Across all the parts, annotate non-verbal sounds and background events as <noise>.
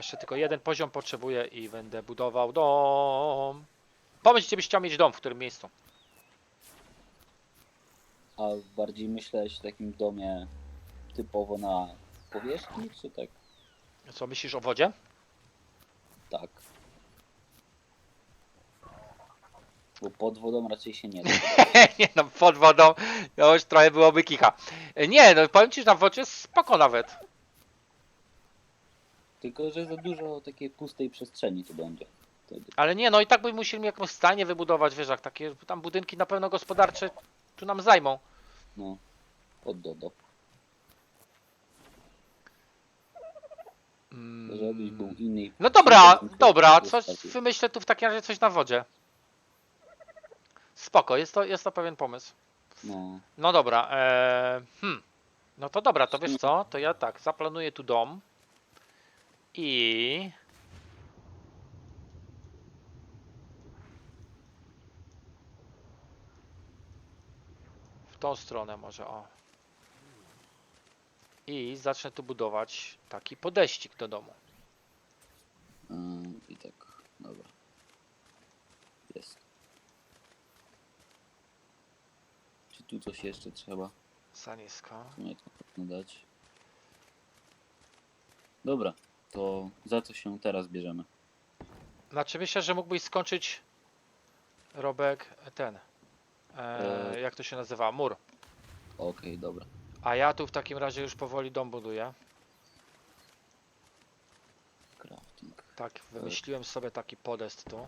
jeszcze tylko jeden poziom potrzebuję i będę budował dom. Pomyśl, gdzie byś chciał mieć dom, w którym miejscu. A bardziej myślałeś w takim domie typowo na powierzchni, czy tak? Co myślisz o wodzie? Tak. Bo pod wodą raczej się nie da. <laughs> nie no, pod wodą już trochę byłoby kicha. Nie, no powiem ci, że na wodzie jest spoko nawet. Tylko, że za dużo takiej pustej przestrzeni tu będzie. Wtedy. Ale nie, no i tak by musieli jakąś stajnię wybudować, wiesz, jak takie tam budynki na pewno gospodarcze tu nam zajmą. No, pod dodo. Mm. Żebyś był innej... No dobra, dobra, coś wymyślę tu w takim razie coś na wodzie. Spoko, jest to, jest to pewien pomysł. No, No dobra, e, hmm. No to dobra, to wiesz co? To ja tak, zaplanuję tu dom. I... W tą stronę może, o. I zacznę tu budować taki podejścik do domu. Ym, i tak, dobra. Jest. Czy tu coś jeszcze trzeba? Za nisko. Sumie to dać. Dobra, to za co się teraz bierzemy? Znaczy myślę, że mógłbyś skończyć Robek ten. E, E. jak to się nazywa? Mur. Okej, dobra. A ja tu w takim razie już powoli dom buduję. Crafting. Tak, wymyśliłem sobie taki podest tu.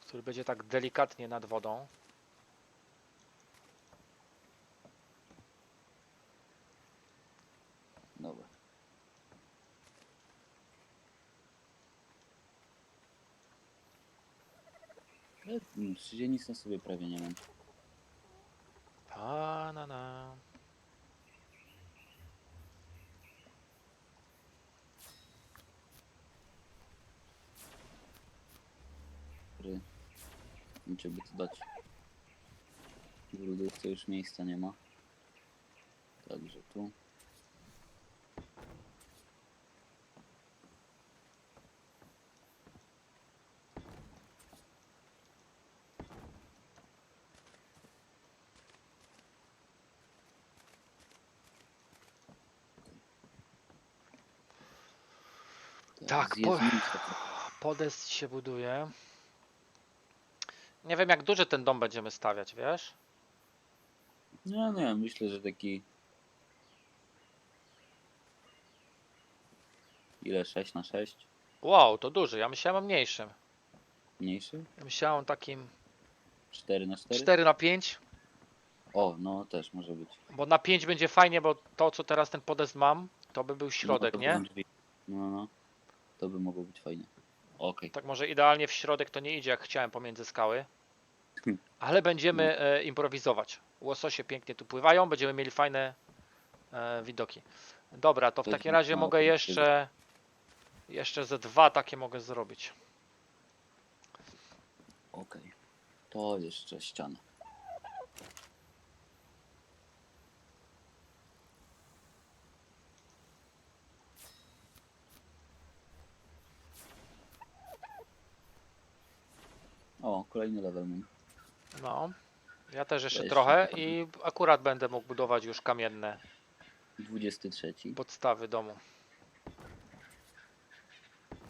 Który będzie tak delikatnie nad wodą. Dobra. Ale, mm, Przecież nic na sobie prawie nie mam. Pa, na. Który... Gdzie by to dać? W lodówce już miejsca nie ma. Także tu. Tak, po-. Podest się buduje. Nie wiem jak duży ten dom będziemy stawiać, wiesz? Nie, nie, myślę, że taki. Ile? 6 na 6? Wow, to duży. Ja myślałem o mniejszym. Mniejszy? Ja myślałem o takim 4 na 4? 4 na 5. O, no też może być. Bo na 5 będzie fajnie, bo to co teraz ten podest mam, to by był środek, no, to nie? drzwi. No, no. To by mogło być fajne. Okej. Tak może idealnie w środek to nie idzie jak chciałem pomiędzy skały. Ale będziemy e, improwizować. Łososie pięknie tu pływają, będziemy mieli fajne e, widoki. Dobra, to w To takim razie mało mogę jeszcze jeszcze ze dwa takie mogę zrobić. Okej. To jeszcze ściana. O, kolejny level mam. No. Ja też jeszcze Weź, trochę i akurat będę mógł budować już kamienne 23. podstawy domu.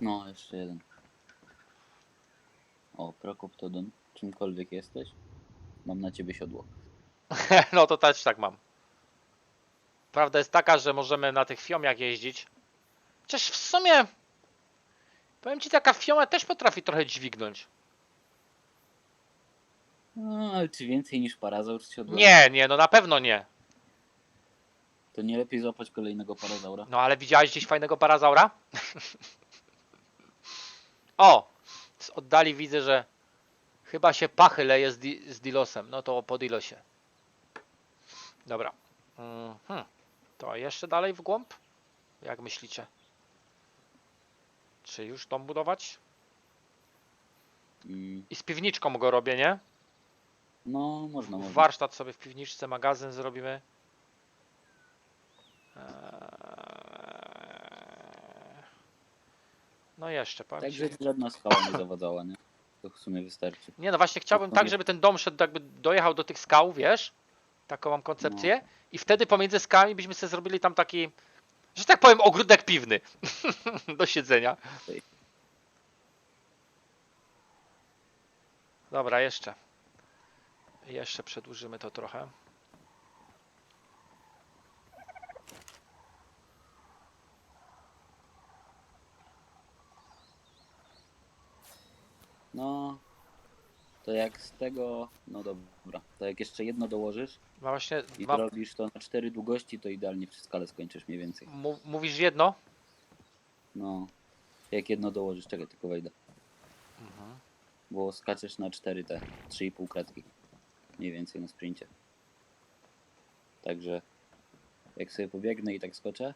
No, jeszcze jeden. O, Prokoptodon. Czymkolwiek jesteś, mam na ciebie siodło. <laughs> No to też tak mam. Prawda jest taka, że możemy na tych fiomiach jeździć. Chociaż w sumie powiem ci, taka fioma też potrafi trochę dźwignąć. No, ale czy więcej niż parazaur z siodła? Nie, nie, no na pewno nie. To nie lepiej złapać kolejnego parazaura? No ale widziałeś gdzieś fajnego parazaura? <laughs> o! Z oddali widzę, że chyba się pachy leje z, di z Dilosem. No to po Dilosie. Dobra. Mhm. To jeszcze dalej w głąb? Jak myślicie? Czy już dom budować? Mm, I z piwniczką go robię, nie? No, można, można. Warsztat sobie w piwniczce, magazyn zrobimy. Eee, No jeszcze, powiem Także żadna skała nie zawadzała, nie? To w sumie wystarczy. Nie no właśnie chciałbym tak, żeby ten dom szedł jakby dojechał do tych skał, wiesz? Taką mam koncepcję. I wtedy pomiędzy skałami byśmy sobie zrobili tam taki, że tak powiem, ogródek piwny <laughs> do siedzenia. Dobra, jeszcze. Jeszcze przedłużymy to trochę. No, to jak z tego, no dobra, to jak jeszcze jedno dołożysz No właśnie, i mam, robisz to na cztery długości, to idealnie przy skale skończysz mniej więcej. mu- mówisz jedno? No, jak jedno dołożysz, czekaj, tylko wejdę. Bo skaczesz na 4 te, 3,5 kratki. Mniej więcej na sprincie. Także jak sobie pobiegnę i tak skoczę,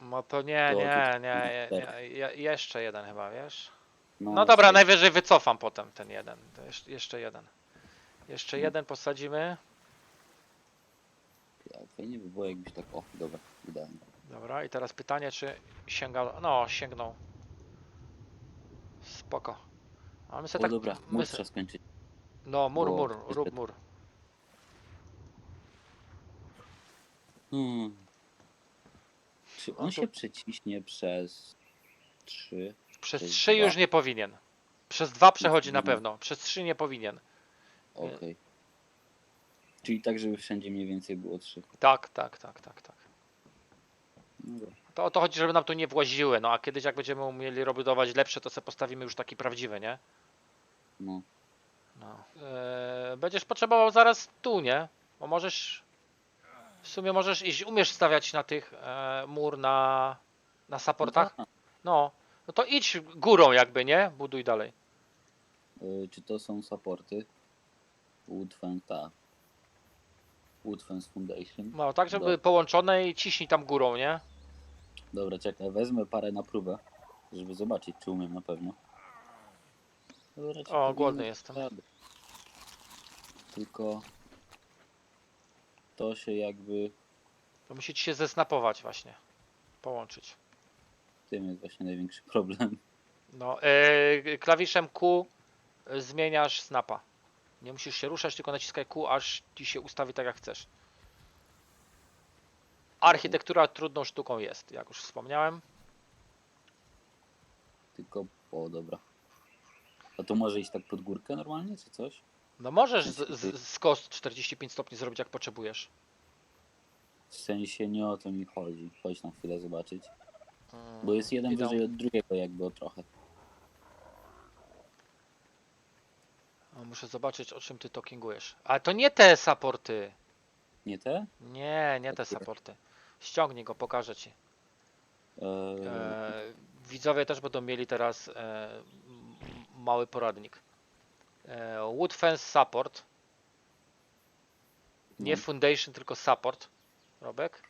No to nie, To nie, nie, nie, je- jeszcze jeden chyba, wiesz? no, No dobra, najwyżej wycofam potem ten jeden. To jeszcze, jeden. Jeszcze No. jeden posadzimy. Ja, fajnie by było jakbyś tak, o, dobra, idealnie. Dobra, i teraz pytanie, czy sięgał. No, sięgnął. Spoko. A my O sobie tak. dobra, my mur se, trzeba skończyć. No, mur, bo mur, niestety- rób mur. Hmm. Czy No on to- się przeciśnie przez 3? Przez trzy dwa. już nie powinien. Przez dwa przechodzi na powinien. pewno. Przez trzy nie powinien. Okej. Czyli tak, żeby wszędzie mniej więcej było 3. Tak, tak, tak, tak, tak. No dobra. To o to chodzi, żeby nam tu nie właziły. No a kiedyś jak będziemy umieli budować lepsze, to sobie postawimy już taki prawdziwy, nie? No. No. Eee, będziesz potrzebował zaraz tu, nie? Bo możesz. W sumie możesz iść, umiesz stawiać na tych e, mur na, na supportach? No, No. No to idź górą jakby, nie? Buduj dalej. y, czy to są supporty? Woodfence, tak. Woodfence Foundation. No, tak żeby Dobra. połączone i ciśnij tam górą, nie? Dobra, czekaj, wezmę parę na próbę, żeby zobaczyć, czy umiem na pewno. O, głodny jestem. Tylko to się jakby To musi ci się zesnapować właśnie. Połączyć. tym jest właśnie największy problem. No, e, klawiszem Q e, zmieniasz snapa. Nie musisz się ruszać, tylko naciskaj Q, aż ci się ustawi tak jak chcesz. Architektura trudną sztuką jest, jak już wspomniałem. Tylko, o dobra. A to może iść tak pod górkę normalnie, czy coś? No możesz z, z, z kost 45 stopni zrobić jak potrzebujesz. W sensie nie o to mi chodzi. Chodź na chwilę zobaczyć. Mm, Bo jest jeden idą. wyżej od drugiego jakby o trochę. O, Muszę zobaczyć o czym ty talkingujesz. Ale to nie te supporty. Nie te? Nie, nie te supporty. Ściągnij go, pokażę ci. Eee, E, widzowie też będą mieli teraz e, mały poradnik. E, Wood Fence Support. Nie no. Foundation, tylko Support. Robek?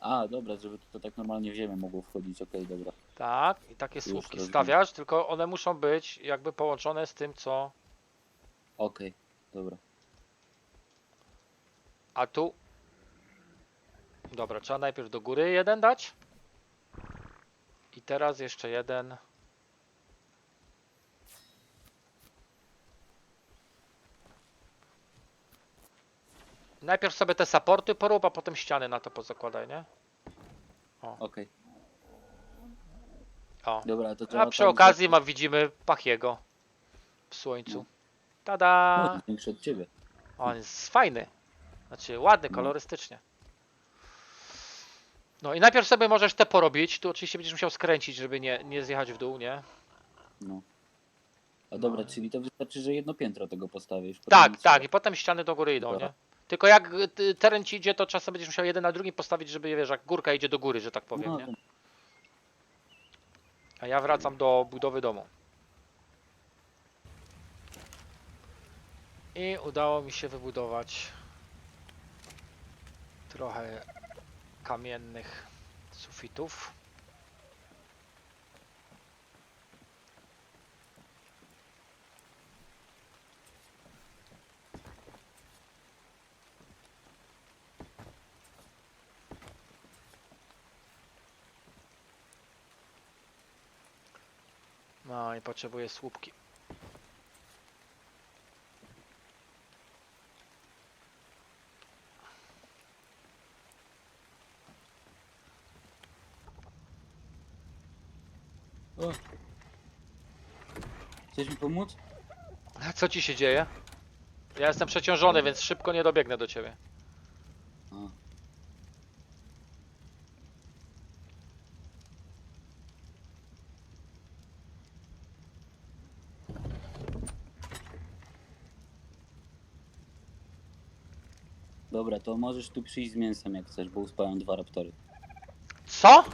A, dobra, żeby to tak normalnie w ziemię mogło wchodzić, okej, dobra. Tak, i takie Już słupki rozumiem. stawiasz, tylko one muszą być jakby połączone z tym, co. Okej, dobra. A tu. Dobra, trzeba najpierw do góry jeden dać. I teraz jeszcze jeden. Najpierw sobie te supporty porób, a potem ściany na to pozakładaj, nie? Okej, O. dobra, to trzeba A przy okazji ma, widzimy Pachiego w słońcu. No. Tada! że- O, większy od ciebie. On jest fajny. Znaczy ładny, No. kolorystycznie. No i najpierw sobie możesz te porobić. Tu oczywiście będziesz musiał skręcić, żeby nie, nie zjechać w dół, nie? No. A dobra, czyli to wystarczy, że jedno piętro tego postawisz. potem Tak, tak. I potem ściany do góry idą, Dobra. nie? Tylko jak y, teren ci idzie, to czasem będziesz musiał jeden na drugim postawić, żeby wiesz, jak górka idzie do góry, że tak powiem, No, nie? to- A ja wracam do budowy domu. I udało mi się wybudować trochę kamiennych sufitów. No i potrzebuję słupki. Chcesz mi pomóc? A co ci się dzieje? Ja jestem przeciążony, więc szybko nie dobiegnę do ciebie. A. Dobra, to możesz tu przyjść z mięsem jak chcesz, bo uspają dwa raptory. Co?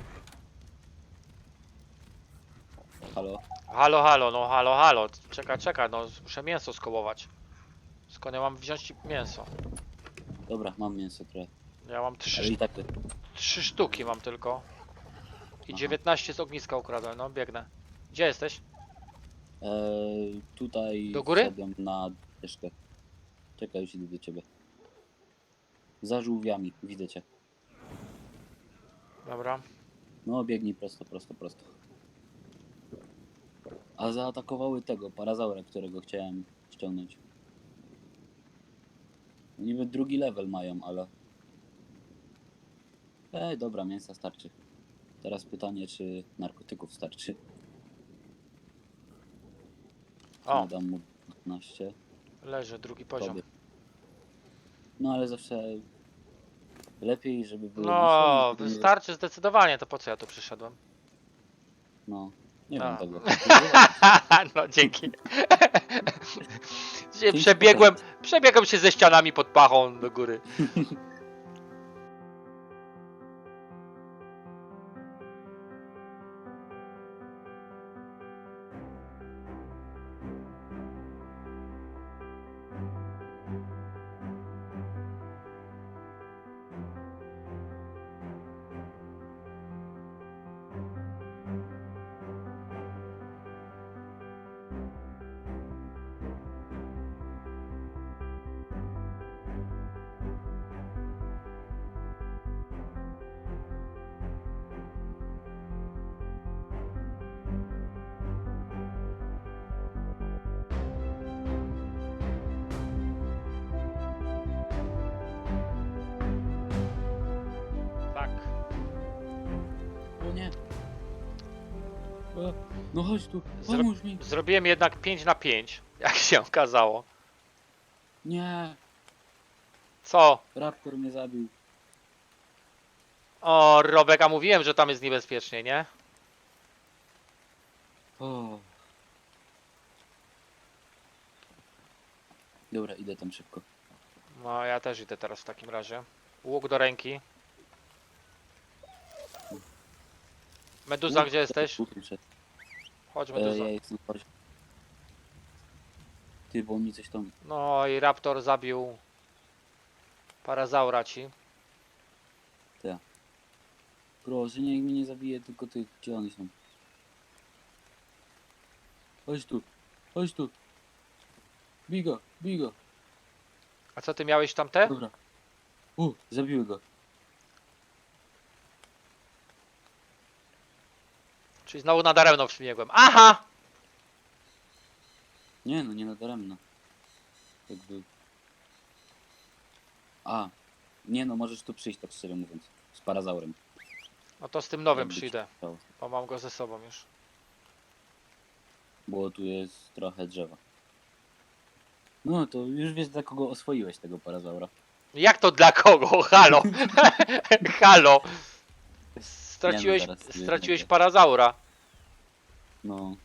Halo? Halo, no halo, halo. Czekaj, czekaj, no muszę mięso skołować. Skąd ja mam wziąć mięso? Dobra, mam mięso trochę. Ja mam Ale trzy, i tak to... trzy sztuki mam tylko. I Aha. 19 z ogniska ukradłem, no biegnę. Gdzie jesteś? Eee, tutaj Do góry? wszedłem na deszkę. Czekaj, już idę do ciebie. Za żółwiami, widzę cię. Dobra. No, biegnij prosto, prosto, prosto. A zaatakowały tego, parazaura, którego chciałem ściągnąć. Niby drugi level mają, ale... Ej, dobra, mięsa starczy. Teraz pytanie, czy narkotyków starczy. O, Dam mu 15. leży drugi poziom. Tobie. No ale zawsze lepiej, żeby było. No, wystarczy zdecydowanie, to po co ja tu przyszedłem? No, nie A. wiem tego. <laughs> no dzięki. <laughs> Dzisiaj Dzięki, przebiegłem, przebiegłem się ze ścianami pod pachą do góry. <laughs> No chodź tu, Zro- pomóż mi. Zrobiłem jednak 5 na 5, <laughs> jak się okazało. Nie, Co? raptor mnie zabił. O, Robek, a mówiłem, że tam jest niebezpiecznie, nie? O. Dobra, idę tam szybko. No, ja też idę teraz w takim razie. Łuk do ręki. Meduza, gdzie jesteś? Mi szedł. Chodź, E, Meduza. ja jestem chodź. Ty, bo mi coś tam... No i Raptor zabił parazaura ci. Proszę, niech mnie nie zabije, tylko tych, gdzie oni są. Chodź tu, chodź tu. Bigo, bigo. A co ty miałeś tam te? Dobra. U, zabiły go. Czyli znowu nadaremno przybiegłem. Aha! Nie no, nie nadaremno. Jakby... A, nie no, możesz tu przyjść, tak szczerze mówiąc. Z parazaurem. No to z tym nowym Jakby ci przyjdę, chciało. bo mam go ze sobą już. Bo tu jest trochę drzewa. No, to już wiesz, dla kogo oswoiłeś tego parazaura. Jak to dla kogo? <laughs> Halo! <laughs> Halo! Straciłeś, teraz sobie straciłeś parazaura. No.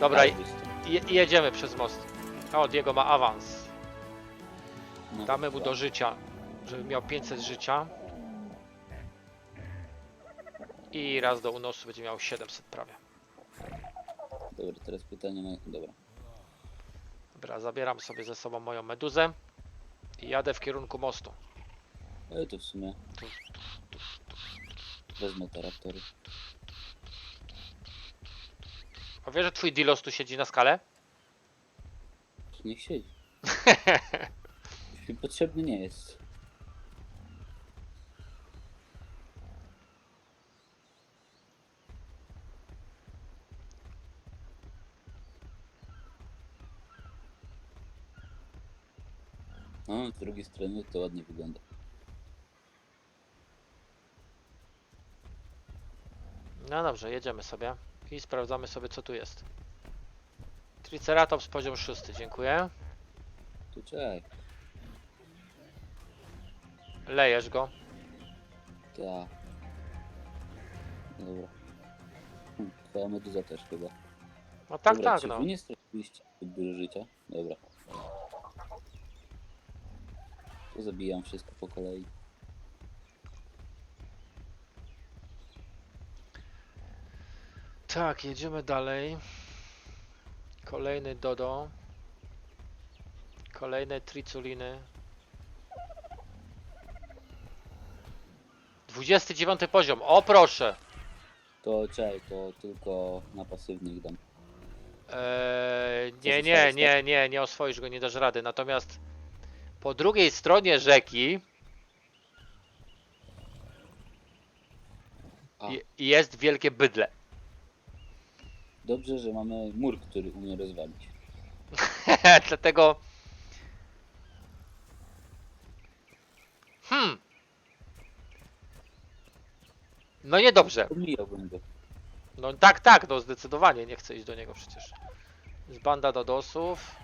Dobra, i, jedziemy przez most. O, Diego ma awans. No, Damy mu do życia, żeby miał 500 życia. I raz do unosu będzie miał 700 prawie. Dobra, teraz pytanie na... Dobra. Dobra, zabieram sobie ze sobą moją meduzę i jadę w kierunku mostu. Ale to w sumie wezmę te raptory. A wiesz, że twój Dilos tu siedzi na skale? Niech siedzi. <laughs> Jeśli potrzebny nie jest. No, z drugiej strony to ładnie wygląda. No dobrze, jedziemy sobie i sprawdzamy sobie co tu jest. Triceratops poziom 6, dziękuję. Tu czekaj. Lejesz go. Ta. Dobra. Hm, Twoja meduza też chyba. No tak, Dobra, tak, czy no. wy nie straciliście zbyt dużo życia? Dobra. To zabijam wszystko po kolei. Tak, jedziemy dalej. Kolejny Dodo. Kolejne Triculiny. 29 poziom, o proszę! To czekaj, to tylko na pasywnych dam. Eee, nie, nie, nie, nie, nie oswoisz go, nie dasz rady. Natomiast po drugiej stronie rzeki A. je- jest wielkie bydle. Dobrze, że mamy mur, który umie rozwalić. <laughs> Dlatego. Hmm. No niedobrze. Pomijałbym go. No tak, tak, no zdecydowanie nie chcę iść do niego przecież. Jest banda dodosów.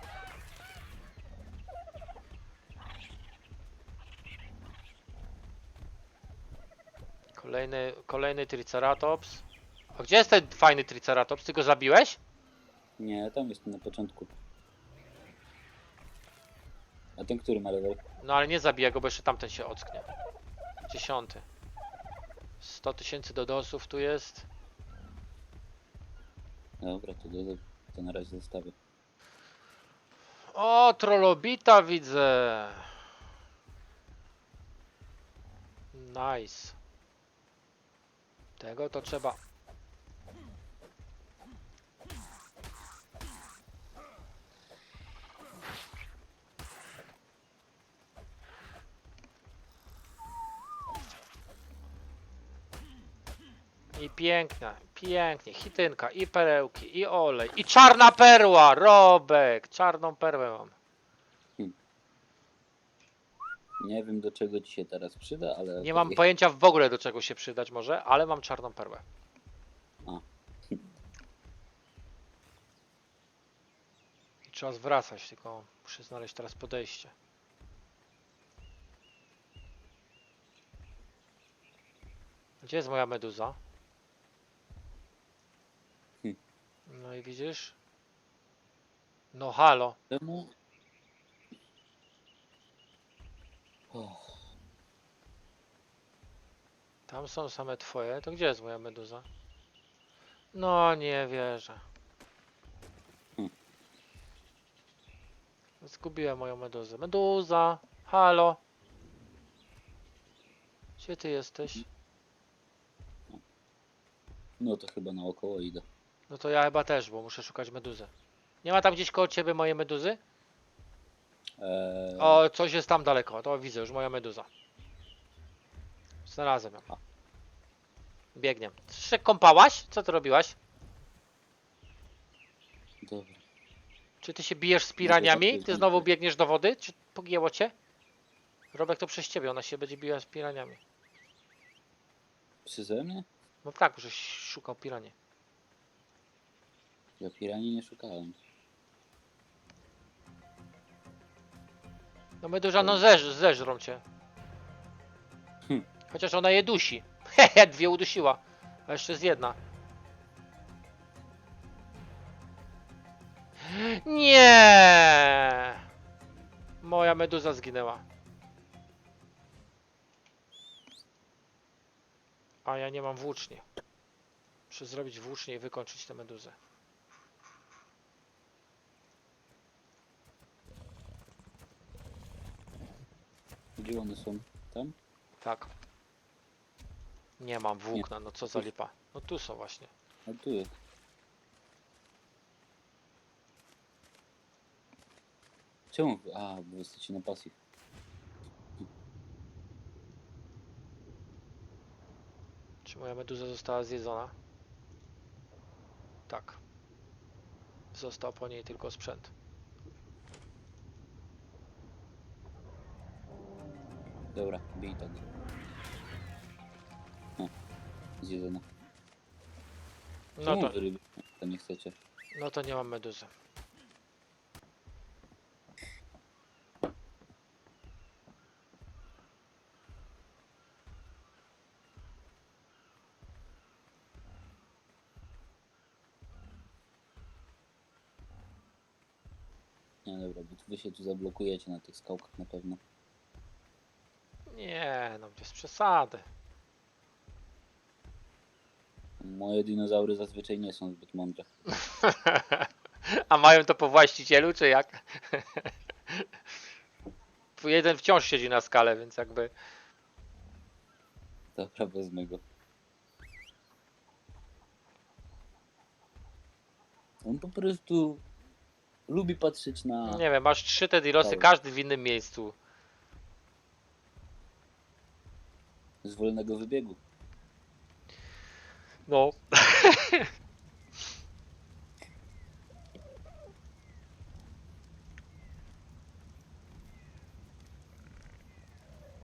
Kolejny, kolejny triceratops. A gdzie jest ten fajny triceratops? Ty go zabiłeś? Nie, tam jest na początku. A ten, który ma level? No ale nie zabiję go, bo jeszcze tamten się ocknie. Dziesiąty. 100 tysięcy dodosów tu jest. Dobra, to, do, to na razie zostawię. O, trollobita widzę. Nice. Tego to trzeba. I piękna, pięknie, hitynka, i perełki, i olej, i czarna perła, Robek, czarną perłę mam. Nie wiem do czego ci się teraz przyda, ale... Nie mam <laughs> pojęcia w ogóle do czego się przydać może, ale mam czarną perłę. A. I trzeba zwracać, tylko muszę znaleźć teraz podejście. Gdzie jest moja meduza? Hm. No i widzisz? No halo. Och, Tam są same twoje. To gdzie jest moja meduza? No nie wierzę. Hmm. Zgubiłem moją meduzę. Meduza! Halo! Gdzie ty jesteś? no to chyba naokoło idę. No to ja chyba też, bo muszę szukać meduzy. Nie ma tam gdzieś koło ciebie mojej meduzy? Eee, O, coś jest tam daleko. To widzę, już moja meduza. Znalazłem ją. Biegnie. Ty się kąpałaś? Co ty robiłaś? Dobra. Czy ty się bijesz z piraniami? Ty znowu biegniesz do wody? Czy pogięło cię? Robek to przez ciebie, ona się będzie biła z piraniami. Przeze mnie? No tak, żeś szukał piranie. Ja piranii nie szukałem. No meduza, no zeż, zeżrą cię. Hm. Chociaż ona je dusi. <laughs> Hehe, dwie udusiła. A jeszcze jest jedna. Nie! Moja meduza zginęła. A ja nie mam włóczni. Muszę zrobić włócznie i wykończyć tę meduzę. Gdzie one są? Tam? Tak. Nie mam włókna, no co za lipa. No tu są właśnie. A tu jest. Czemu? A, bo jesteście na pasji. Czy moja meduza została zjedzona? Tak. Został po niej tylko sprzęt. Dobra, bij tak. O, zjedzone. No Czemu to, wy ryby to nie chcecie? no to nie mam meduzy. Nie, dobra, bo wy się tu zablokujecie na tych skałkach na pewno. Nie, no bez przesady. Moje dinozaury zazwyczaj nie są zbyt mądre. <laughs> A mają to po właścicielu, czy jak? <laughs> Jeden wciąż siedzi na skale, więc jakby. Dobra, wezmę go. On po prostu lubi patrzeć na... Nie wiem, masz trzy te dilosy, Cały. każdy w innym miejscu. Z wolnego wybiegu. No. <laughs>